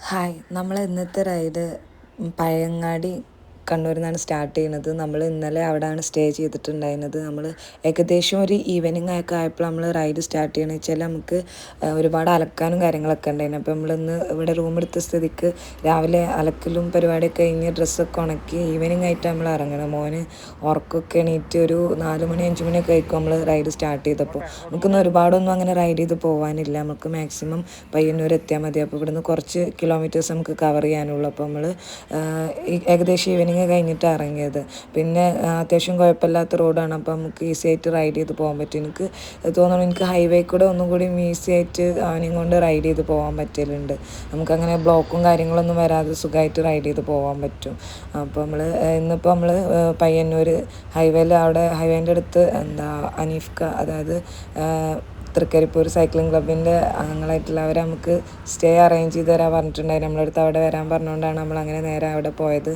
Hi. നമ്മൾ ഇന്നത്തെ ride Pazhayangadi കണ്ണൂരിൽ നിന്നാണ് സ്റ്റാർട്ട് ചെയ്യുന്നത് നമ്മൾ ഇന്നലെ അവിടെയാണ് സ്റ്റേ ചെയ്തിട്ടുണ്ടായിരുന്നത്. നമ്മൾ ഏകദേശം ഒരു ഈവനിങ് ഒക്കെ ആയപ്പോൾ നമ്മൾ റൈഡ് സ്റ്റാർട്ട് ചെയ്യണമെന്ന് വെച്ചാൽ നമുക്ക് ഒരുപാട് അലക്കാനും കാര്യങ്ങളൊക്കെ ഉണ്ടായിരുന്നു. അപ്പോൾ നമ്മളിന്ന് ഇവിടെ റൂം എടുത്ത സ്ഥിതിക്ക് രാവിലെ അലക്കലും പരിപാടിയൊക്കെ കഴിഞ്ഞ് ഡ്രസ്സൊക്കെ ഉണക്കി ഈവനിങ് ആയിട്ട് നമ്മൾ ഇറങ്ങണം മോന് ഉറക്കമൊക്കെ എണീറ്റ് ഒരു നാല് മണി അഞ്ച് മണിയൊക്കെ ആയിരിക്കും നമ്മൾ റൈഡ് സ്റ്റാർട്ട് ചെയ്തപ്പോൾ നമുക്കൊന്നും ഒരുപാടൊന്നും അങ്ങനെ റൈഡ് ചെയ്ത് പോകാനില്ല നമുക്ക് മാക്സിമം പയ്യന്നൂർ എത്തിയാൽ മതി. അപ്പോൾ ഇവിടുന്ന് കുറച്ച് കിലോമീറ്റേഴ്സ് നമുക്ക് കവർ ചെയ്യാനുള്ളൂ. അപ്പോൾ നമ്മൾ ഏകദേശം ഈവനിങ് കഴിഞ്ഞിട്ട് ഇറങ്ങിയത്. പിന്നെ അത്യാവശ്യം കുഴപ്പമില്ലാത്ത റോഡാണ്. അപ്പം നമുക്ക് ഈസി ആയിട്ട് റൈഡ് ചെയ്ത് പോകാൻ പറ്റും. എനിക്ക് തോന്നുന്നു എനിക്ക് ഹൈവേ കൂടെ ഒന്നും കൂടി ഈസി ആയിട്ട് അവനെയും കൊണ്ട് റൈഡ് ചെയ്ത് പോകാൻ പറ്റലുണ്ട്. നമുക്കങ്ങനെ ബ്ലോക്കും കാര്യങ്ങളൊന്നും വരാതെ സുഖമായിട്ട് റൈഡ് ചെയ്ത് പോകാൻ പറ്റും. അപ്പോൾ നമ്മൾ ഇന്നിപ്പോൾ നമ്മൾ പയ്യന്നൂർ ഹൈവേയിൽ അവിടെ ഹൈവേന്റെ അടുത്ത് എന്താ അനീഫ്ക അതായത് തൃക്കരിപ്പൂർ സൈക്ലിംഗ് ക്ലബിന്റെ അംഗങ്ങളായിട്ടുള്ളവർ നമുക്ക് സ്റ്റേ അറേഞ്ച് ചെയ്ത് തരാൻ പറഞ്ഞിട്ടുണ്ടായിരുന്നു നമ്മളടുത്ത് അവിടെ വരാൻ പറഞ്ഞുകൊണ്ടാണ് നമ്മൾ അങ്ങനെ നേരെ അവിടെ പോയത്.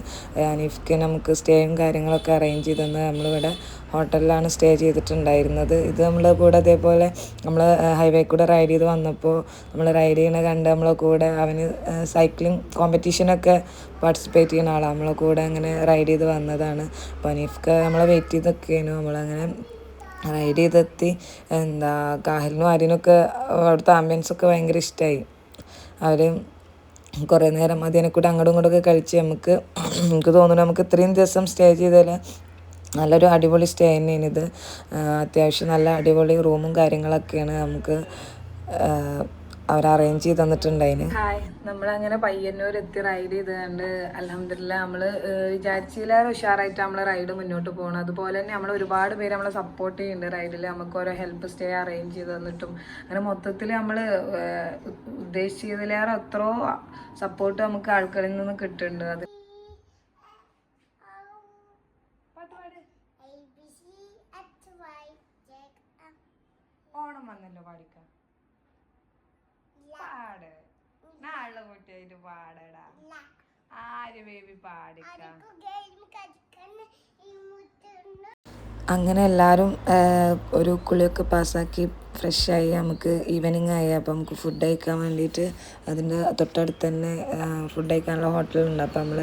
അനീഫ്ക്ക് നമുക്ക് സ്റ്റേയും കാര്യങ്ങളൊക്കെ അറേഞ്ച് ചെയ്ത് തന്ന് നമ്മളിവിടെ ഹോട്ടലിലാണ് സ്റ്റേ ചെയ്തിട്ടുണ്ടായിരുന്നത്. ഇത് നമ്മൾ കൂടെ അതേപോലെ നമ്മൾ ഹൈവേ കൂടെ റൈഡ് ചെയ്ത് വന്നപ്പോൾ നമ്മൾ റൈഡ് ചെയ്യണ കണ്ട് നമ്മൾ കൂടെ അവന് സൈക്ലിംഗ് കോമ്പറ്റീഷനൊക്കെ പാർട്ടിസിപ്പേറ്റ് ചെയ്യുന്ന ആളാണ് നമ്മളെ കൂടെ അങ്ങനെ റൈഡ് ചെയ്ത് വന്നതാണ്. അപ്പോൾ അനീഫ്ക്ക് നമ്മളെ വെയിറ്റ് ചെയ്തൊക്കെയാണ് നമ്മളങ്ങനെ റൈഡ് ചെയ്തെത്തി എന്താ കാഹലിനും ആര്യനൊക്കെ അവിടുത്തെ ആംബിയൻസൊക്കെ ഭയങ്കര ഇഷ്ടമായി അവർ കുറേ നേരം അതിനെ കൂടെ അങ്ങോട്ടും ഇങ്ങോട്ടൊക്കെ കഴിച്ച് നമുക്ക് എനിക്ക് തോന്നുന്നു നമുക്ക് ഇത്രയും ദിവസം സ്റ്റേ ചെയ്താൽ നല്ലൊരു അടിപൊളി സ്റ്റേ തന്നെയാണ് ഇത്. അത്യാവശ്യം നല്ല അടിപൊളി റൂമും കാര്യങ്ങളൊക്കെയാണ് നമുക്ക് അവർ അറേഞ്ച് ചെയ്ത് തന്നിട്ടുണ്ടായിന്. ഹായ് നമ്മളങ്ങനെ പയ്യന്നൂർ എത്തി റൈഡ് ചെയ്ത് കണ്ട് അലഹമില്ല നമ്മൾ വിചാരിച്ചില്ലാതെ ഉഷാറായിട്ട് നമ്മൾ റൈഡ് മുന്നോട്ട് പോകണം അതുപോലെ തന്നെ നമ്മൾ ഒരുപാട് പേര് നമ്മളെ സപ്പോർട്ട് ചെയ്യുന്നുണ്ട് റൈഡിൽ നമുക്ക് ഓരോ ഹെൽപ്പ് സ്റ്റേ അറേഞ്ച് ചെയ്ത് തന്നിട്ടും. അങ്ങനെ മൊത്തത്തിൽ നമ്മൾ ഉദ്ദേശിച്ചതിലേറെ എത്രയോ സപ്പോർട്ട് നമുക്ക് ആൾക്കാരിൽ നിന്ന് കിട്ടുന്നുണ്ട് അത് കുട്ടിയായിട്ട് പാടടാ. ആര് ബേബി പാടിക്കാം? അങ്ങനെ എല്ലാവരും ഒരു കുളിയൊക്കെ പാസ്സാക്കി ഫ്രഷായി നമുക്ക് ഈവനിങ് ആയി. അപ്പോൾ നമുക്ക് ഫുഡ് കഴിക്കാൻ വേണ്ടിയിട്ട് അതിന്റെ തൊട്ടടുത്ത് തന്നെ ഫുഡ് കഴിക്കാനുള്ള ഹോട്ടലുണ്ട് അപ്പോൾ നമ്മൾ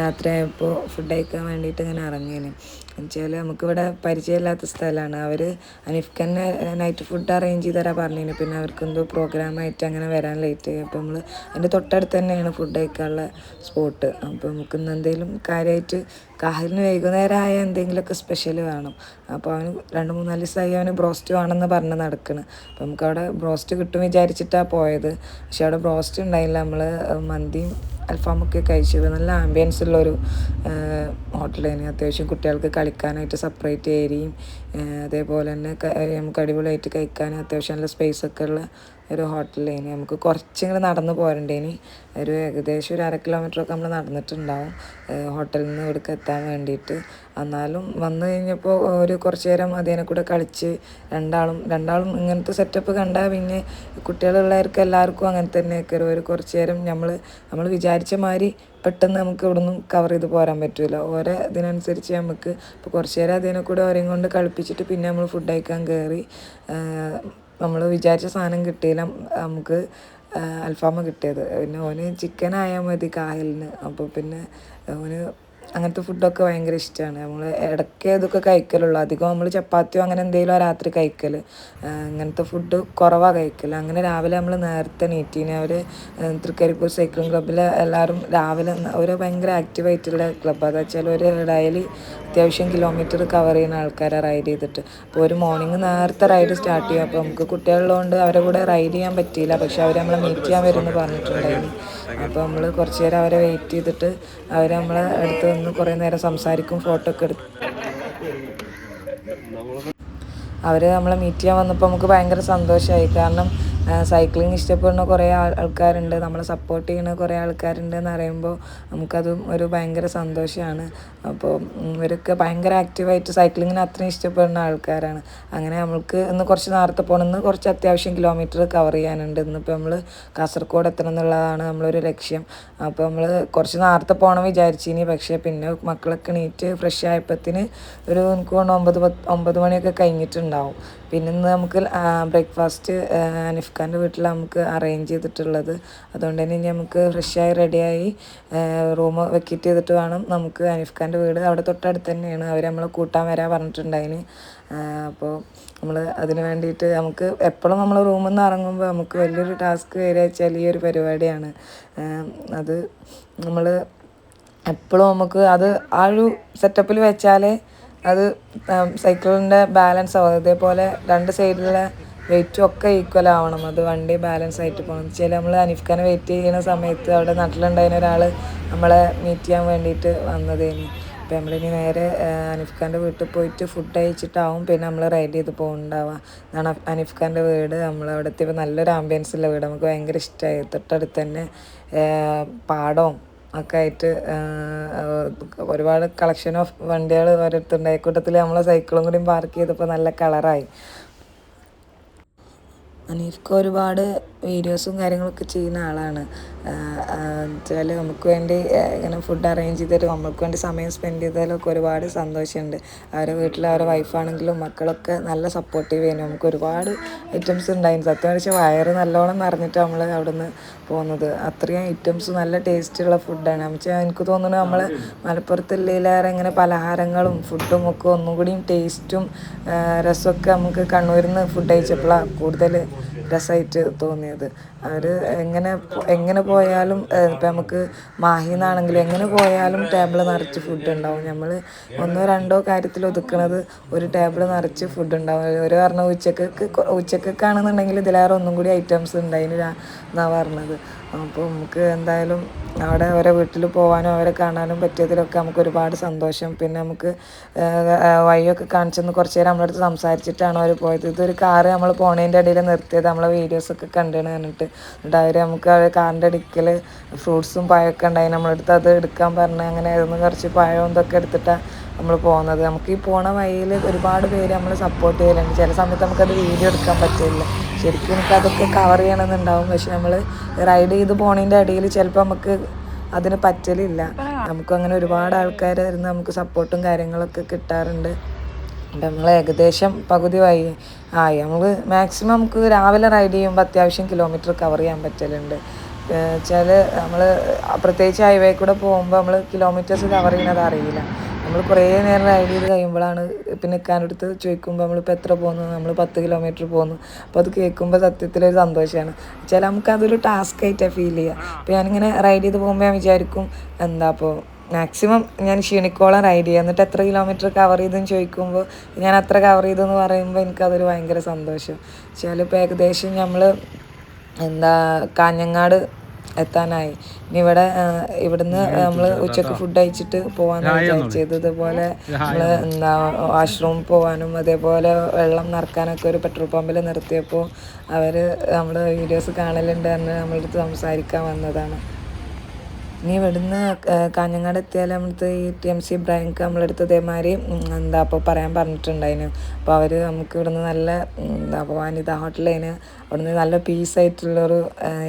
രാത്രി ആയപ്പോൾ ഫുഡ് കഴിക്കാൻ വേണ്ടിയിട്ട് ഇങ്ങനെ ഇറങ്ങിയേന് എന്നുവെച്ചാൽ നമുക്കിവിടെ പരിചയമില്ലാത്ത സ്ഥലമാണ് അവർ അനിഫ്ക്കന്നെ നൈറ്റ് ഫുഡ് അറേഞ്ച് ചെയ്ത് തരാൻ പറഞ്ഞു പിന്നെ അവർക്ക് എന്തോ പ്രോഗ്രാമായിട്ട് അങ്ങനെ വരാൻ ലേറ്റ് ആയി. അപ്പോൾ നമ്മൾ അതിന്റെ തൊട്ടടുത്ത് തന്നെയാണ് ഫുഡ് കഴിക്കാനുള്ള സ്പോട്ട് അപ്പോൾ നമുക്ക് ഇന്ന് എന്തെങ്കിലും കാര്യമായിട്ട് കാഹലിന് വൈകുന്നേരം ആയ എന്തെങ്കിലുമൊക്കെ സ്പെഷ്യൽ വേണം. അപ്പോൾ അവന് രണ്ട് മൂന്നാൽ ദിവസമായി അവന് ബ്രോസ്റ്റ് വേണമെന്ന് പറഞ്ഞ് നടക്കണം. അപ്പോൾ നമുക്കവിടെ ബ്രോസ്റ്റ് കിട്ടും വിചാരിച്ചിട്ടാണ് പോയത്. പക്ഷേ അവിടെ ബ്രോസ്റ്റ് ഉണ്ടായില്ല. നമ്മൾ മന്തിയും അൽഫാമൊക്കെ കഴിച്ചത്. നല്ല ആംബിയൻസ് ഉള്ളൊരു ഹോട്ടൽ തന്നെ അത്യാവശ്യം കുട്ടികൾക്ക് കളിക്കാനായിട്ട് സെപ്പറേറ്റ് ഏരിയയും അതേപോലെ തന്നെ നമുക്ക് അടിപൊളിയായിട്ട് കഴിക്കാൻ അത്യാവശ്യം നല്ല സ്പേസ് ഒക്കെ ഉള്ള ഒരു ഹോട്ടലിലേനി നമുക്ക് കുറച്ചിങ്ങനെ നടന്ന് പോരണ്ടേനി. ഒരു ഏകദേശം ഒരു അര കിലോമീറ്ററൊക്കെ നമ്മൾ നടന്നിട്ടുണ്ടാവും. ഹോട്ടലിൽ നിന്ന് ഇവിടേക്ക് എത്താൻ വേണ്ടിയിട്ട് എന്നാലും വന്നു കഴിഞ്ഞപ്പോൾ ഒരു കുറച്ച് നേരം അതിനെ കൂടെ കളിച്ച് രണ്ടാളും രണ്ടാളും ഇങ്ങനത്തെ സെറ്റപ്പ് കണ്ടാൽ പിന്നെ കുട്ടികളുള്ളവർക്ക് എല്ലാവർക്കും അങ്ങനെ തന്നെ തന്നെയൊക്കെ ഒരു കുറച്ച് നേരം നമ്മൾ നമ്മൾ വിചാരിച്ച മാതിരി പെട്ടെന്ന് നമുക്ക് ഇവിടുന്ന് കവർ ചെയ്ത് പോരാൻ പറ്റില്ല ഓരോ ഇതിനനുസരിച്ച് നമുക്ക് ഇപ്പോൾ കുറച്ച് നേരം അതിനെ കൂടെ ഓരോ കൊണ്ട് കളിപ്പിച്ചിട്ട് പിന്നെ നമ്മൾ ഫുഡ് കഴിക്കാൻ കയറി നമ്മൾ വിചാരിച്ച സാധനം കിട്ടിയില്ല. നമുക്ക് അൽഫാമ കിട്ടിയത്. പിന്നെ ഓന് ചിക്കൻ ആയാൽ മതി കായലിന്. അപ്പോൾ പിന്നെ ഓന് അങ്ങനത്തെ ഫുഡൊക്കെ ഭയങ്കര ഇഷ്ടമാണ് നമ്മൾ ഇടയ്ക്ക് ഇതൊക്കെ കഴിക്കലുള്ളൂ. അധികം നമ്മൾ ചപ്പാത്തിയോ അങ്ങനെ എന്തെങ്കിലും രാത്രി കഴിക്കൽ അങ്ങനത്തെ ഫുഡ് കുറവാണ് കഴിക്കൽ അങ്ങനെ രാവിലെ നമ്മൾ നേരത്തെ നീറ്റീന് അവർ തൃക്കരിപ്പൂർ സൈക്ലിംഗ് ക്ലബ്ബിൽ എല്ലാവരും രാവിലെ അവർ ഭയങ്കര ആക്റ്റീവായിട്ടുള്ള ക്ലബ്ബ് അതെന്ന് വെച്ചാൽ ഒരു ഡയലി അത്യാവശ്യം കിലോമീറ്റർ കവർ ചെയ്യുന്ന ആൾക്കാരെ റൈഡ് ചെയ്തിട്ട്. അപ്പോൾ ഒരു മോർണിംഗ് നേരത്തെ റൈഡ് സ്റ്റാർട്ട് ചെയ്യും. അപ്പോൾ നമുക്ക് കുട്ടികളുള്ളതുകൊണ്ട് അവരെ കൂടെ റൈഡ് ചെയ്യാൻ പറ്റിയില്ല. പക്ഷേ അവർ നമ്മളെ മീറ്റ് ചെയ്യാൻ വരുമെന്ന് പറഞ്ഞിട്ടുണ്ടായിരുന്നു. അപ്പോൾ നമ്മൾ കുറച്ച് നേരം അവരെ വെയിറ്റ് ചെയ്തിട്ട് അവർ നമ്മളെ അടുത്ത് നിന്ന് കുറേ നേരം സംസാരിക്കും ഫോട്ടോ ഒക്കെ എടുത്ത്. അവർ നമ്മളെ മീറ്റ് ചെയ്യാൻ വന്നപ്പോൾ നമുക്ക് ഭയങ്കര സന്തോഷമായി കാരണം സൈക്ലിംഗ് ഇഷ്ടപ്പെടുന്ന കുറേ ആൾക്കാരുണ്ട്. നമ്മളെ സപ്പോർട്ട് ചെയ്യുന്ന കുറേ ആൾക്കാരുണ്ട് എന്ന് പറയുമ്പോൾ നമുക്കതും ഒരു ഭയങ്കര സന്തോഷമാണ്. അപ്പോൾ ഇവരൊക്കെ ഭയങ്കര ആക്റ്റീവായിട്ട് സൈക്ലിങ്ങിന് അത്രയും ഇഷ്ടപ്പെടുന്ന ആൾക്കാരാണ്. അങ്ങനെ നമ്മൾക്ക് ഇന്ന് കുറച്ച് നേരത്തെ പോണെന്ന് കുറച്ച് അത്യാവശ്യം കിലോമീറ്റർ കവർ ചെയ്യാനുണ്ട്. ഇന്നിപ്പോൾ നമ്മൾ കാസർഗോഡ് എത്തണം എന്നുള്ളതാണ് നമ്മളൊരു ലക്ഷ്യം. അപ്പോൾ നമ്മൾ കുറച്ച് നേരത്തെ പോകണം വിചാരിച്ചിനി. പക്ഷേ പിന്നെ മക്കളൊക്കെ നീറ്റ് ഫ്രഷ് ആയപ്പത്തിന് ഒരു എനിക്ക് ഒമ്പത് പത്ത് ഒമ്പത് മണിയൊക്കെ കഴിഞ്ഞിട്ടുണ്ടാവും. പിന്നെ ഇന്ന് നമുക്ക് ബ്രേക്ക്ഫാസ്റ്റ് അനിഫ് വീട്ടിൽ നമുക്ക് അറേഞ്ച് ചെയ്തിട്ടുള്ളത്. അതുകൊണ്ട് തന്നെ ഇനി നമുക്ക് ഫ്രഷായി റെഡിയായി റൂം വെക്കറ്റ് ചെയ്തിട്ട് വേണം നമുക്ക് അനിഫ് ഖാന്റെ വീട് അവിടെ തൊട്ടടുത്ത് തന്നെയാണ്. അവർ നമ്മളെ കൂട്ടാൻ വരാൻ പറഞ്ഞിട്ടുണ്ടായിന് അപ്പോൾ നമ്മൾ അതിന് വേണ്ടിയിട്ട് നമുക്ക് എപ്പോഴും നമ്മൾ റൂമിൽ നിന്ന് ഇറങ്ങുമ്പോൾ നമുക്ക് വലിയൊരു ടാസ്ക് വരിക വെച്ചാൽ ഈ ഒരു പരിപാടിയാണ്. അത് നമ്മൾ എപ്പോഴും നമുക്ക് അത് ആ ഒരു സെറ്റപ്പിൽ വെച്ചാലേ അത് സൈക്കിളിന്റെ ബാലൻസ് ആവും. അതേപോലെ രണ്ട് സൈഡിലെ വെയിറ്റും ഒക്കെ ഈക്വൽ ആവണം. അത് വണ്ടി ബാലൻസ് ആയിട്ട് പോകണം ചില നമ്മൾ അനിഫ്ഖാനെ വെയിറ്റ് ചെയ്യുന്ന സമയത്ത് അവിടെ നാട്ടിലുണ്ടായിരുന്ന ഒരാൾ നമ്മളെ മീറ്റ് ചെയ്യാൻ വേണ്ടിയിട്ട് വന്നതേനി. അപ്പോൾ നമ്മളിനി നേരെ അനിഫ്ഖാന്റെ വീട്ടിൽ പോയിട്ട് ഫുഡ് കഴിച്ചിട്ടാവും പിന്നെ നമ്മൾ റൈഡ് ചെയ്ത് പോകുന്നുണ്ടാവുക അതാണ് അനിഫ്ഖാന്റെ വീട്. നമ്മളവിടെ എത്തിയപ്പോൾ നല്ലൊരു ആംബിയൻസ് ഉള്ള വീട്. നമുക്ക് ഭയങ്കര ഇഷ്ടമായി തൊട്ടടുത്ത് തന്നെ പാടവും ഒക്കെ ആയിട്ട് ഒരുപാട് കളക്ഷൻ ഓഫ് വണ്ടികൾ ഓരോരുത്തരുണ്ടായി കൂട്ടത്തിൽ നമ്മളെ സൈക്കിളും കൂടി പാർക്ക് ചെയ്തപ്പോൾ നല്ല കളറായി അനീഫ്ക്ക് ഒരുപാട് വീഡിയോസും കാര്യങ്ങളൊക്കെ ചെയ്യുന്ന ആളാണ്. വെച്ചാൽ നമുക്ക് വേണ്ടി ഇങ്ങനെ ഫുഡ് അറേഞ്ച് ചെയ്തിട്ട് നമുക്ക് വേണ്ടി സമയം സ്പെൻഡ് ചെയ്തതിലൊക്കെ ഒരുപാട് സന്തോഷമുണ്ട്. അവരുടെ വീട്ടിൽ അവരുടെ വൈഫാണെങ്കിലും മക്കളൊക്കെ നല്ല സപ്പോർട്ടീവ് ചെയ്യുന്നു. നമുക്ക് ഒരുപാട് ഐറ്റംസ് ഉണ്ടായിരുന്നു. സത്യം വെച്ചാൽ വയറ് നല്ലോണം നിറഞ്ഞിട്ട് നമ്മൾ അവിടെ നിന്ന് പോകുന്നത് അത്രയും ഐറ്റംസ് നല്ല ടേസ്റ്റുള്ള ഫുഡാണ്. വെച്ചാൽ എനിക്ക് തോന്നുന്നു നമ്മൾ മലപ്പുറത്ത് മലപ്പുറത്തുള്ളിലേറെ ഇങ്ങനെ പലഹാരങ്ങളും ഫുഡും ഒക്കെ ഒന്നും കൂടിയും ടേസ്റ്റും രസമൊക്കെ നമുക്ക് കണ്ണൂരിൽ നിന്ന് ഫുഡ് കഴിച്ചപ്പോഴാണ് കൂടുതൽ രസമായിട്ട് തോന്നിയത്. അവർ എങ്ങനെ എങ്ങനെ പോയാലും ഇപ്പം നമുക്ക് മാഹിന്നാണെങ്കിലും എങ്ങനെ പോയാലും ടേബിൾ നിറച്ച് ഫുഡ് ഉണ്ടാവും നമ്മൾ ഒന്നോ രണ്ടോ കാര്യത്തിൽ ഒതുക്കുന്നത് ഒരു ടേബിൾ നിറച്ച് ഫുഡ് ഉണ്ടാവും ഒരു പറഞ്ഞ ഉച്ചക്കൊക്കെ ഉച്ചക്കൊക്കെ ആണെന്നുണ്ടെങ്കിൽ ഇതിലേറെ ഒന്നും കൂടി ഐറ്റംസ് ഉണ്ടായിന് എന്നാണ് പറഞ്ഞത്. അപ്പോൾ നമുക്ക് എന്തായാലും അവിടെ അവരെ വീട്ടിൽ പോകാനും അവരെ കാണാനും പറ്റിയതിലൊക്കെ നമുക്ക് ഒരുപാട് സന്തോഷം. പിന്നെ നമുക്ക് വഴിയൊക്കെ കാണിച്ചെന്ന് കുറച്ച് നേരം നമ്മളടുത്ത് സംസാരിച്ചിട്ടാണ് അവർ പോയത്. ഇതൊരു കാറ് നമ്മൾ പോണേന്റെ ഇടയിൽ നിർത്തിയത് നമ്മളെ വീഡിയോസൊക്കെ കണ്ടിട്ട് പറഞ്ഞിട്ട്. എന്നിട്ട് അവർ നമുക്ക് അവർ കാറിന്റെ അടുക്കൽ ഫ്രൂട്ട്സും പഴമൊക്കെ ഉണ്ടായി. നമ്മളടുത്ത് അത് എടുക്കാൻ പറഞ്ഞ് അങ്ങനെ ആയിരുന്നു കുറച്ച് പഴവും ഇതൊക്കെ എടുത്തിട്ടാണ് നമ്മൾ പോകുന്നത് നമുക്ക് ഈ പോണ വഴിയിൽ ഒരുപാട് പേര് നമ്മൾ സപ്പോർട്ട് ചെയ്യലുണ്ട്. ചില സമയത്ത് നമുക്കത് വീഡിയോ എടുക്കാൻ പറ്റില്ല. ശരിക്കും എനിക്ക് അതൊക്കെ കവർ ചെയ്യണമെന്നുണ്ടാവും. പക്ഷെ നമ്മൾ റൈഡ് ചെയ്ത് പോണതിന്റെ ഇടയിൽ ചിലപ്പോൾ നമുക്ക് അതിന് പറ്റലില്ല. നമുക്കും അങ്ങനെ ഒരുപാട് ആൾക്കാരായിരുന്നു നമുക്ക് സപ്പോർട്ടും കാര്യങ്ങളൊക്കെ കിട്ടാറുണ്ട്. അപ്പം നമ്മൾ ഏകദേശം പകുതി വൈ ആയി. നമ്മൾ മാക്സിമം നമുക്ക് രാവിലെ റൈഡ് ചെയ്യുമ്പോൾ അത്യാവശ്യം കിലോമീറ്റർ കവർ ചെയ്യാൻ പറ്റലുണ്ട്. ചില നമ്മൾ പ്രത്യേകിച്ച് ഹൈവേ കൂടെ പോകുമ്പോൾ നമ്മൾ കിലോമീറ്റേഴ്സ് കവർ ചെയ്യുന്നത് അറിയില്ല. നമ്മൾ കുറേ നേരം റൈഡ് ചെയ്ത് കഴിയുമ്പോഴാണ് പിന്നെ നിൽക്കാനെടുത്ത് ചോദിക്കുമ്പോൾ നമ്മളിപ്പോൾ എത്ര പോകുന്നു നമ്മൾ പത്ത് കിലോമീറ്റർ പോകുന്നു അപ്പോൾ അത് കേൾക്കുമ്പോൾ സത്യത്തിലൊരു സന്തോഷമാണ് വെച്ചാൽ നമുക്കതൊരു ടാസ്ക് ആയിട്ടാണ് ഫീൽ ചെയ്യുക അപ്പോൾ ഞാനിങ്ങനെ റൈഡ് ചെയ്ത് പോകുമ്പോൾ ഞാൻ വിചാരിക്കും എന്താ അപ്പോൾ മാക്സിമം ഞാൻ ക്ഷീണിക്കോളം റൈഡ് ചെയ്യുക എന്നിട്ട് എത്ര കിലോമീറ്റർ കവർ ചെയ്തെന്ന് ചോദിക്കുമ്പോൾ ഞാൻ അത്ര കവർ ചെയ്തെന്ന് പറയുമ്പോൾ എനിക്കതൊരു ഭയങ്കര സന്തോഷം. വെച്ചാൽ ഇപ്പോൾ ഏകദേശം നമ്മൾ എന്താ കാഞ്ഞങ്ങാട് എത്താനായി. ഇനി ഇവിടെ ഇവിടുന്ന് നമ്മൾ ഉച്ചയ്ക്ക് ഫുഡ് കഴിച്ചിട്ട് പോകാമെന്ന് വിചാരിച്ചത്. ഇതുപോലെ നമ്മൾ എന്താ വാഷ്റൂം പോകാനും അതേപോലെ വെള്ളം നിറക്കാനൊക്കെ ഒരു പെട്രോൾ പമ്പിൽ നിർത്തിയപ്പോൾ അവർ നമ്മുടെ വീഡിയോസ് കാണലുണ്ട് എന്ന് നമ്മളടുത്ത് സംസാരിക്കാൻ വന്നതാണ്. ഇനി ഇവിടുന്ന് കാഞ്ഞങ്ങാട് എത്തിയാൽ നമ്മളത് ഈ ടി എം സി ബ്രാങ്ക് നമ്മളെടുത്ത് ഇതേമാതിരി എന്താ അപ്പോൾ പറയാൻ പറഞ്ഞിട്ടുണ്ടായിന്. അപ്പോൾ അവർ നമുക്ക് ഇവിടുന്ന് നല്ല എന്താ അപ്പോൾ വനിത ഹോട്ടലിന് അവിടുന്ന് നല്ല പീസായിട്ടുള്ളൊരു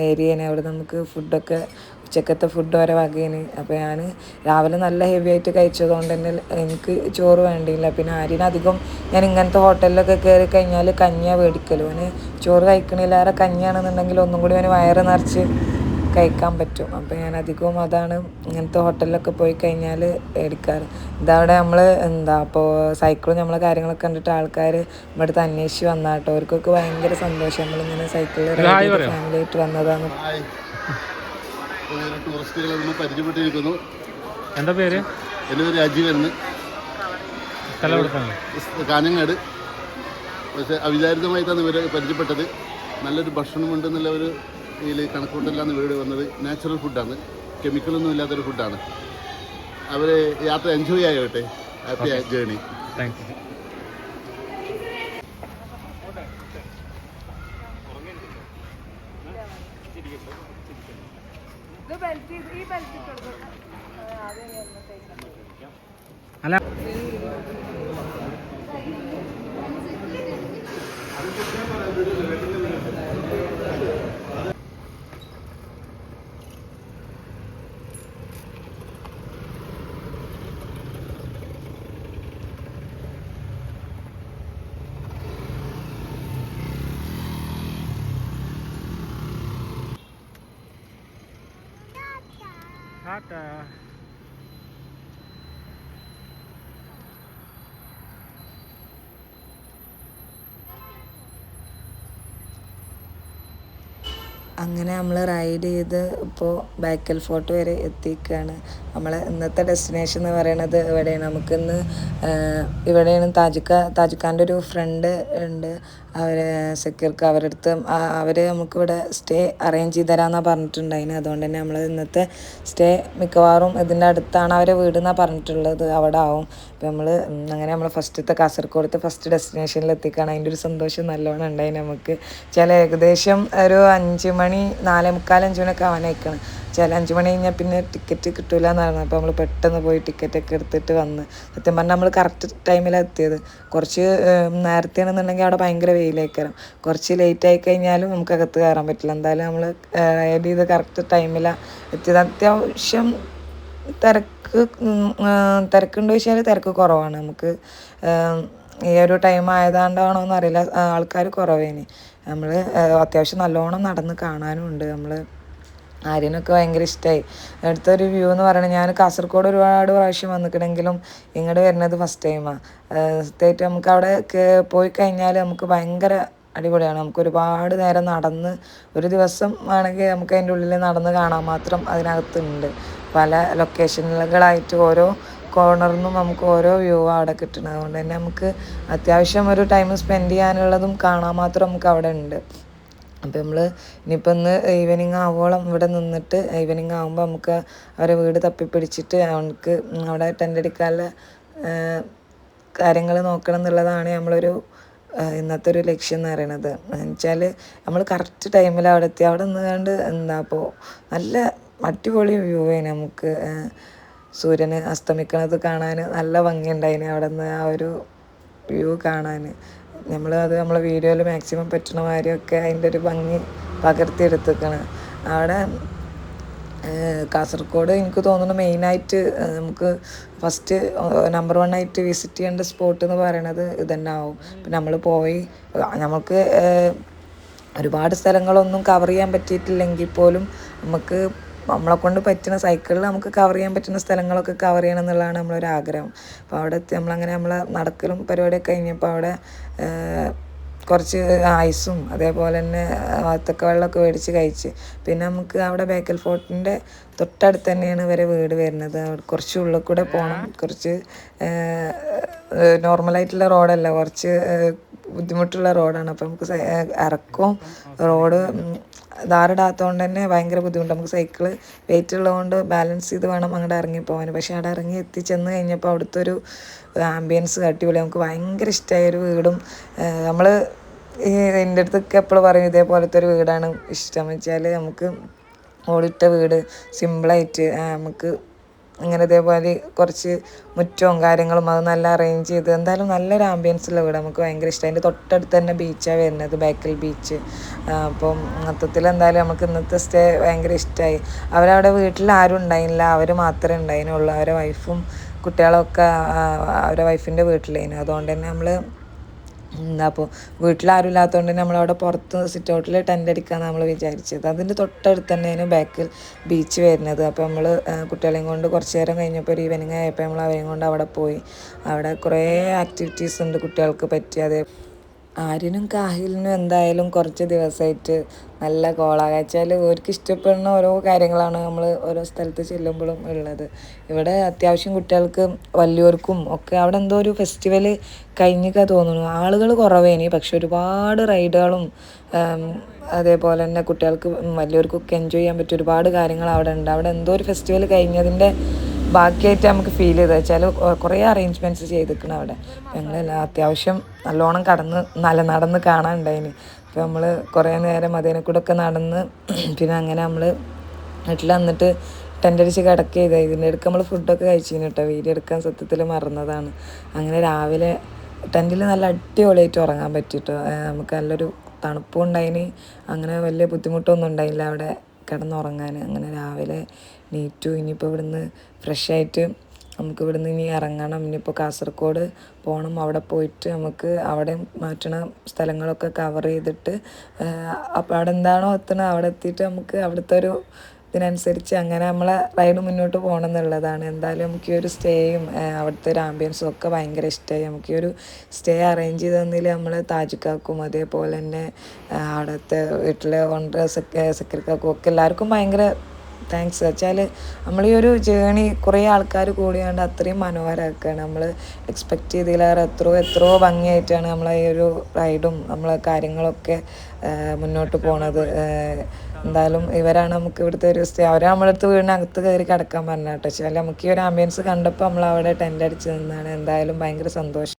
ഏരിയയാണ് അവിടെ നമുക്ക് ഫുഡൊക്കെ ഉച്ചക്കത്തെ ഫുഡ് വരെ വകേന്. അപ്പോൾ ഞാൻ രാവിലെ നല്ല ഹെവി ആയിട്ട് കഴിച്ചതുകൊണ്ട് തന്നെ എനിക്ക് ചോറ് വേണ്ടിയില്ല. പിന്നെ ആരിനധികം ഞാൻ ഇങ്ങനത്തെ ഹോട്ടലിലൊക്കെ കയറി കഴിഞ്ഞാൽ കഞ്ഞിയാണ് മേടിക്കലും അവന് ചോറ് കഴിക്കണില്ലാതെ കഞ്ഞിയാണെന്നുണ്ടെങ്കിൽ ഒന്നും കൂടി അവന് വയറ് നിറച്ച് കഴിക്കാൻ പറ്റും. അപ്പോൾ ഞാൻ അധികവും അതാണ് ഇങ്ങനത്തെ ഹോട്ടലിലൊക്കെ പോയി കഴിഞ്ഞാൽ എടുക്കാറ്. ഇതവിടെ നമ്മൾ എന്താ അപ്പോൾ സൈക്കിളും നമ്മളെ കാര്യങ്ങളൊക്കെ കണ്ടിട്ട് ആൾക്കാർ ഇവിടുത്തെ അന്വേഷിച്ച് വന്നാട്ടോ. അവർക്കൊക്കെ ഭയങ്കര സന്തോഷം. നമ്മളിങ്ങനെ സൈക്കിളിൽ ഫാമിലി ആയിട്ട് വന്നതാണ്. ടൂറിസ്റ്റുകളെ നമ്മൾ പരിചയപ്പെട്ടിരിക്കുന്നു. എന്താ പേര്? എന്റെ പേര് രാജീവൻ കാഞ്ഞങ്ങാട്. പക്ഷേ അവിചാരിതമായിട്ടാണ് ഇവരെ പരിചയപ്പെട്ടത്. നല്ലൊരു ഭക്ഷണമുണ്ടെന്നുള്ള ഒരു ഇതിൽ കണക്കൂട്ടലാണ് വീട് വന്നത്. നാച്ചുറൽ ഫുഡാണ് കെമിക്കലൊന്നും ഇല്ലാത്തൊരു ഫുഡാണ് അവർ യാത്ര എൻജോയ് ആയോട്ടെ ഹാപ്പി ജേണി താങ്ക് ടാറ്റാ അങ്ങനെ നമ്മൾ റൈഡ് ചെയ്ത് ഇപ്പോൾ ബാക്കൽ ഫോർട്ട് വരെ എത്തിക്കുകയാണ് നമ്മളെ ഇന്നത്തെ ഡെസ്റ്റിനേഷൻ എന്ന് പറയുന്നത് ഇവിടെയാണ് നമുക്കിന്ന് ഇവിടെയാണ് താജിക്ക താജിക്കാന്റെ ഒരു ഫ്രണ്ട് ഉണ്ട്. അവർ സെക്യൂർക്ക് അവരുടെ അടുത്ത് അവർ നമുക്കിവിടെ സ്റ്റേ അറേഞ്ച് ചെയ്ത് തരാമെന്നാണ് പറഞ്ഞിട്ടുണ്ടായിന്. അതുകൊണ്ട് തന്നെ നമ്മൾ ഇന്നത്തെ സ്റ്റേ മിക്കവാറും ഇതിന്റെ അടുത്താണ് അവരെ വീട് എന്നാണ് പറഞ്ഞിട്ടുള്ളത്. അവിടെ ആവും. അപ്പോൾ നമ്മൾ അങ്ങനെ നമ്മൾ ഫസ്റ്റത്തെ കാസർഗോഡത്തെ ഫസ്റ്റ് ഡെസ്റ്റിനേഷനിൽ എത്തിക്കാണ്. അതിന്റെ ഒരു സന്തോഷം നല്ലോണം ഉണ്ടായി നമുക്ക്. ചില ഏകദേശം ഒരു അഞ്ച് മണി നാലേ മുക്കാൽ അഞ്ച് മണിയൊക്കെ ആവാനായിക്കണം. ചില അഞ്ച് മണി കഴിഞ്ഞാൽ പിന്നെ ടിക്കറ്റ് കിട്ടൂല എന്നായിരുന്നു അപ്പോൾ നമ്മൾ പെട്ടെന്ന് പോയി ടിക്കറ്റൊക്കെ എടുത്തിട്ട് വന്ന്. സത്യം പറഞ്ഞാൽ നമ്മൾ കറക്റ്റ് ടൈമിലാണ് എത്തിയത്. കുറച്ച് നേരത്തെ ആണെന്നുണ്ടെങ്കിൽ അവിടെ ഭയങ്കര വെയിലേക്കാരം കുറച്ച് ലേറ്റ് ആയി കഴിഞ്ഞാലും നമുക്ക് അകത്ത് കയറാൻ പറ്റില്ല. എന്തായാലും നമ്മൾ റൈഡ് ചെയ്ത് കറക്റ്റ് ടൈമിലാണ് എത്തിയത്. അത്യാവശ്യം തിരക്ക് തിരക്കുണ്ടോ ചോദിച്ചാൽ തിരക്ക് കുറവാണ്. നമുക്ക് ഈ ഒരു ടൈം ആയതാണ്ടാണോ എന്നറിയില്ല. ആൾക്കാർ കുറവേനി. നമ്മൾ അത്യാവശ്യം നല്ലോണം നടന്ന് കാണാനും ഉണ്ട് നമ്മൾ ആര്യനൊക്കെ ഭയങ്കര ഇഷ്ടമായി അടുത്തൊരു വ്യൂ എന്ന് പറയുന്നത് ഞാൻ കാസർഗോഡ് ഒരുപാട് പ്രാവശ്യം വന്നിട്ടുണ്ടെങ്കിലും ഇങ്ങോട്ട് വരുന്നത് ഫസ്റ്റ് ടൈമാണ് സത്യമായിട്ട് നമുക്ക് അവിടെ പോയി കഴിഞ്ഞാൽ നമുക്ക് ഭയങ്കര അടിപൊളിയാണ്. നമുക്ക് ഒരുപാട് നേരം നടന്ന് ഒരു ദിവസം ആണെങ്കിൽ നമുക്ക് അതിന്റെ ഉള്ളിൽ നടന്ന് കാണാൻ മാത്രം അതിനകത്തുണ്ട്. പല ലൊക്കേഷനുകളായിട്ട് ഓരോ കോർണറിൽ നിന്നും നമുക്ക് ഓരോ വ്യൂ അവിടെ കിട്ടുന്നത് അതുകൊണ്ട് തന്നെ നമുക്ക് അത്യാവശ്യം ഒരു ടൈം സ്പെൻഡ് ചെയ്യാനുള്ളതും കാണാൻ മാത്രം നമുക്ക് അവിടെ ഉണ്ട്. അപ്പം നമ്മൾ ഇനിയിപ്പോൾ ഇന്ന് ഈവനിങ് ആവോളം ഇവിടെ നിന്നിട്ട് ഈവനിങ് ആകുമ്പോൾ നമുക്ക് അവരെ വീട് തപ്പിപ്പിടിച്ചിട്ട് അവൾക്ക് അവിടെ ടെന്റ് അടിക്കാനുള്ള കാര്യങ്ങൾ നോക്കണം എന്നുള്ളതാണ് നമ്മളൊരു ഇന്നത്തെ ഒരു ലക്ഷ്യം എന്ന് പറയണത്. എന്നുവെച്ചാൽ നമ്മൾ കറക്റ്റ് ടൈമിൽ അവിടെ എത്തി. അവിടെ നിന്നുകൊണ്ട് എന്താ അപ്പോൾ നല്ല അടിപൊളി വ്യൂ ആയി നമുക്ക് സൂര്യന് അസ്തമിക്കണത് കാണാൻ നല്ല ഭംഗിയുണ്ടായിന് അവിടെ നിന്ന് ആ ഒരു വ്യൂ കാണാൻ നമ്മൾ അത് നമ്മളെ വീഡിയോയിൽ മാക്സിമം പറ്റുന്ന മാതിരിയൊക്കെ അതിന്റെ ഒരു ഭംഗി പകർത്തിയെടുത്തേക്കാണ്. അവിടെ കാസർഗോഡ് എനിക്ക് തോന്നുന്നു മെയിനായിട്ട് നമുക്ക് ഫസ്റ്റ് നമ്പർ വൺ ആയിട്ട് വിസിറ്റ് ചെയ്യേണ്ട സ്പോട്ട് എന്ന് പറയണത് ഇത് തന്നെ ആവും നമ്മൾ പോയി നമുക്ക് ഒരുപാട് സ്ഥലങ്ങളൊന്നും കവർ ചെയ്യാൻ പറ്റിയിട്ടില്ലെങ്കിൽ പോലും നമുക്ക് നമ്മളെ കൊണ്ട് പറ്റുന്ന സൈക്കിളിൽ നമുക്ക് കവർ ചെയ്യാൻ പറ്റുന്ന സ്ഥലങ്ങളൊക്കെ കവർ ചെയ്യണം എന്നുള്ളതാണ് നമ്മളൊരു ആഗ്രഹം. അപ്പോൾ അവിടെ എത്തി നമ്മളങ്ങനെ നമ്മളെ നടക്കലും പരിപാടിയൊക്കെ കഴിഞ്ഞപ്പോൾ അവിടെ കുറച്ച് ഐസും അതേപോലെ തന്നെ വത്തക്ക വെള്ളമൊക്കെ മേടിച്ച് കഴിച്ച്. പിന്നെ നമുക്ക് അവിടെ ബേക്കൽ ഫോർട്ടിന്റെ തൊട്ടടുത്ത് തന്നെയാണ് ഇവരെ വീട് വരുന്നത്. കുറച്ച് ഉള്ളിൽ കൂടെ പോകണം കുറച്ച് നോർമലായിട്ടുള്ള റോഡല്ല കുറച്ച് ബുദ്ധിമുട്ടുള്ള റോഡാണ് അപ്പോൾ നമുക്ക് ഇറക്കവും റോഡ് ധാറിടാത്തതുകൊണ്ട് തന്നെ ഭയങ്കര ബുദ്ധിമുട്ട്. നമുക്ക് സൈക്കിൾ വെയിറ്റ് ഉള്ളതുകൊണ്ട് ബാലൻസ് ചെയ്ത് വേണം അങ്ങോട്ട് ഇറങ്ങി പോകാൻ പക്ഷേ അവിടെ ഇറങ്ങി എത്തിച്ചെന്ന് കഴിഞ്ഞപ്പോൾ അവിടുത്തെ ഒരു ആംബിയൻസ് അടിപൊളി. നമുക്ക് ഭയങ്കര ഇഷ്ടമായ ഒരു വീടും നമ്മൾ ഈ എന്റെ അടുത്തൊക്കെ എപ്പോഴും പറയും ഇതേപോലത്തെ ഒരു വീടാണ് ഇഷ്ടം. വെച്ചാൽ നമുക്ക് ഓടിട്ട വീട് സിമ്പിളായിട്ട് നമുക്ക് അങ്ങനെ ഇതേപോലെ കുറച്ച് മുറ്റവും കാര്യങ്ങളും അത് നല്ല അറേഞ്ച് ചെയ്ത് എന്തായാലും നല്ലൊരു ആംബിയൻസുള്ള വീട്. നമുക്ക് ഭയങ്കര ഇഷ്ടം. അതിന്റെ തൊട്ടടുത്ത് തന്നെ ബീച്ചാണ് വരുന്നത് ബേക്കൽ ബീച്ച് അപ്പം മൊത്തത്തിൽ എന്തായാലും നമുക്ക് ഇന്നത്തെ സ്റ്റേ ഭയങ്കര ഇഷ്ടമായി അവരവിടെ വീട്ടിൽ ആരും ഉണ്ടായില്ല അവർ മാത്രമേ ഉണ്ടായിരുന്നുള്ളൂ. അവരെ വൈഫും കുട്ടികളൊക്കെ അവരെ വൈഫിന്റെ വീട്ടിലായിരുന്നു അതുകൊണ്ട് തന്നെ നമ്മൾ എന്താ അപ്പോൾ വീട്ടിലാരും ഇല്ലാത്തതുകൊണ്ട് നമ്മളവിടെ പുറത്ത് സിറ്റ് ഔട്ടിൽ ടെന്റ് അടിക്കാമെന്ന് നമ്മൾ വിചാരിച്ചത്. അതിന്റെ തൊട്ടടുത്ത് തന്നെയാണ് ബാക്കിൽ ബീച്ച് വരുന്നത്. അപ്പോൾ നമ്മൾ കുട്ടികളെയും കൊണ്ട് കുറച്ച് നേരം കഴിഞ്ഞപ്പോൾ ഒരു ഈവനിങ് ആയപ്പോൾ നമ്മൾ അവരെയും കൊണ്ട് അവിടെ പോയി. അവിടെ കുറേ ആക്ടിവിറ്റീസ് ഉണ്ട് കുട്ടികൾക്ക് പറ്റിയ. ആര്യനും കാഹിലിനും എന്തായാലും കുറച്ച് ദിവസമായിട്ട് നല്ല കോളാക വെച്ചാൽ അവർക്ക് ഇഷ്ടപ്പെടുന്ന ഓരോ കാര്യങ്ങളാണ് നമ്മൾ ഓരോ സ്ഥലത്ത് ചെല്ലുമ്പോഴും ഉള്ളത്. ഇവിടെ അത്യാവശ്യം കുട്ടികൾക്ക് വലിയവർക്കും ഒക്കെ അവിടെ എന്തോ ഒരു ഫെസ്റ്റിവൽ കഴിഞ്ഞൊക്കെ തോന്നുന്നു. ആളുകൾ കുറവേനി പക്ഷെ ഒരുപാട് റൈഡുകളും അതേപോലെ തന്നെ കുട്ടികൾക്ക് വലിയവർക്കൊക്കെ എൻജോയ് ചെയ്യാൻ പറ്റിയ ഒരുപാട് കാര്യങ്ങൾ അവിടെ ഉണ്ട്. അവിടെ എന്തോ ഒരു ഫെസ്റ്റിവൽ കഴിഞ്ഞതിന്റെ ബാക്കിയായിട്ട് നമുക്ക് ഫീൽ ചെയ്തത് വെച്ചാൽ കുറേ അറേഞ്ച്മെന്റ്സ് ചെയ്തിരിക്കണം അവിടെ. ഞങ്ങൾ അത്യാവശ്യം നല്ലോണം കടന്ന് നല്ല നടന്ന് കാണാനുണ്ടായിന്. അപ്പോൾ നമ്മൾ കുറേ നേരം അതിനെ കൂടെ ഒക്കെ നടന്ന് പിന്നെ അങ്ങനെ നമ്മൾ വീട്ടിൽ വന്നിട്ട് ടെന്റടിച്ച് കിടക്കുക ചെയ്ത ഇതിന്റെ ഇടയ്ക്ക് നമ്മൾ ഫുഡൊക്കെ കഴിച്ചു കേട്ടോ വീഡിയോ എടുക്കാൻ സത്യത്തിൽ മറന്നതാണ്. അങ്ങനെ രാവിലെ ടെന്റിൽ നല്ല അടിപൊളിയായിട്ട് ഉറങ്ങാൻ പറ്റിയിട്ടോ നമുക്ക് നല്ലൊരു തണുപ്പും ഉണ്ടായിന്. അങ്ങനെ വലിയ ബുദ്ധിമുട്ടൊന്നും ഉണ്ടായില്ല അവിടെ. കിടന്നുറങ്ങാൻ അങ്ങനെ രാവിലെ നീറ്റു. ഇനിയിപ്പോൾ ഇവിടുന്ന് ഫ്രഷ് ആയിട്ട് നമുക്ക് ഇവിടുന്ന് ഇനി ഇറങ്ങണം. ഇനിയിപ്പോൾ കാസർഗോഡ് പോകണം അവിടെ പോയിട്ട് നമുക്ക് അവിടെ മാറ്റണ സ്ഥലങ്ങളൊക്കെ കവർ ചെയ്തിട്ട് അപ്പോൾ അവിടെ എന്താണോ എത്തണം അവിടെ എത്തിയിട്ട് നമുക്ക് അവിടുത്തെ ഒരു ഇതിനനുസരിച്ച് അങ്ങനെ നമ്മളെ റൈഡ് മുന്നോട്ട് പോകണം എന്നുള്ളതാണ് എന്തായാലും നമുക്ക് ഈ ഒരു സ്റ്റേയും അവിടുത്തെ ഒരു ആംബിയൻസും ഒക്കെ ഭയങ്കര ഇഷ്ടമായി നമുക്ക് ഈ ഒരു സ്റ്റേ അറേഞ്ച് ചെയ്ത് തന്നതിൽ നമ്മൾ താജിക്കാക്കും അതേപോലെ തന്നെ അവിടുത്തെ വീട്ടിലെ ഓണർ സെക്രട്ടറിക്കാക്കും ഒക്കെ എല്ലാവർക്കും ഭയങ്കര താങ്ക്സ് വെച്ചാൽ നമ്മൾ ഈ ഒരു ജേണി കുറേ ആൾക്കാർ കൂടിയാണ്ട് അത്രയും മനോഹരമാക്കുകയാണ് നമ്മൾ എക്സ്പെക്റ്റ് ചെയ്തതിലേറെ എത്രയോ എത്രയോ ഭംഗിയായിട്ടാണ് നമ്മളെ ഈ ഒരു റൈഡും നമ്മളെ കാര്യങ്ങളൊക്കെ മുന്നോട്ട് പോണത്. എന്തായാലും ഇവരാണ് നമുക്ക് ഇവിടുത്തെ ഒരു സ്റ്റേ അവർ നമ്മളടുത്ത് വീടിനകത്ത് കയറി കിടക്കാൻ പറഞ്ഞ കേട്ടോ. വെച്ചാൽ നമുക്ക് ഈ ഒരു ആംബിയൻസ് കണ്ടപ്പോൾ നമ്മൾ അവിടെ ടെന്റ് അടിച്ച് നിന്നാണ്. എന്തായാലും ഭയങ്കര സന്തോഷം.